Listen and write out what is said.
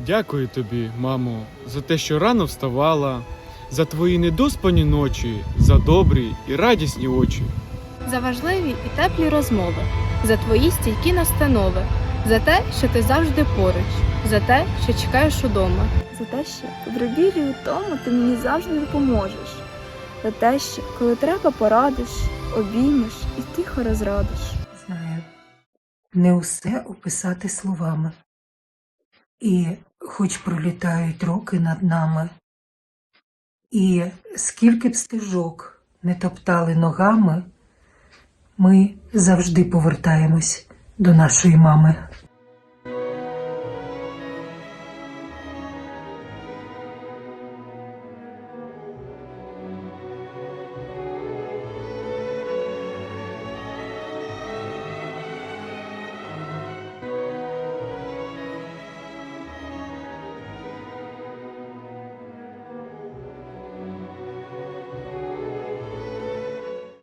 Дякую тобі, мамо, за те, що рано вставала, за твої недоспані ночі, за добрі і радісні очі. за важливі і теплі розмови, за твої стійкі настанови, за те, що ти завжди поруч, за те, що чекаєш удома. за те, що в дробілі у тому ти мені завжди допоможеш, за те, що коли треба порадиш, обіймеш і тихо розрадиш. Знаю, не усе описати словами. І хоч пролітають роки над нами, і скільки б стежок не топтали ногами, ми завжди повертаємось до нашої мами.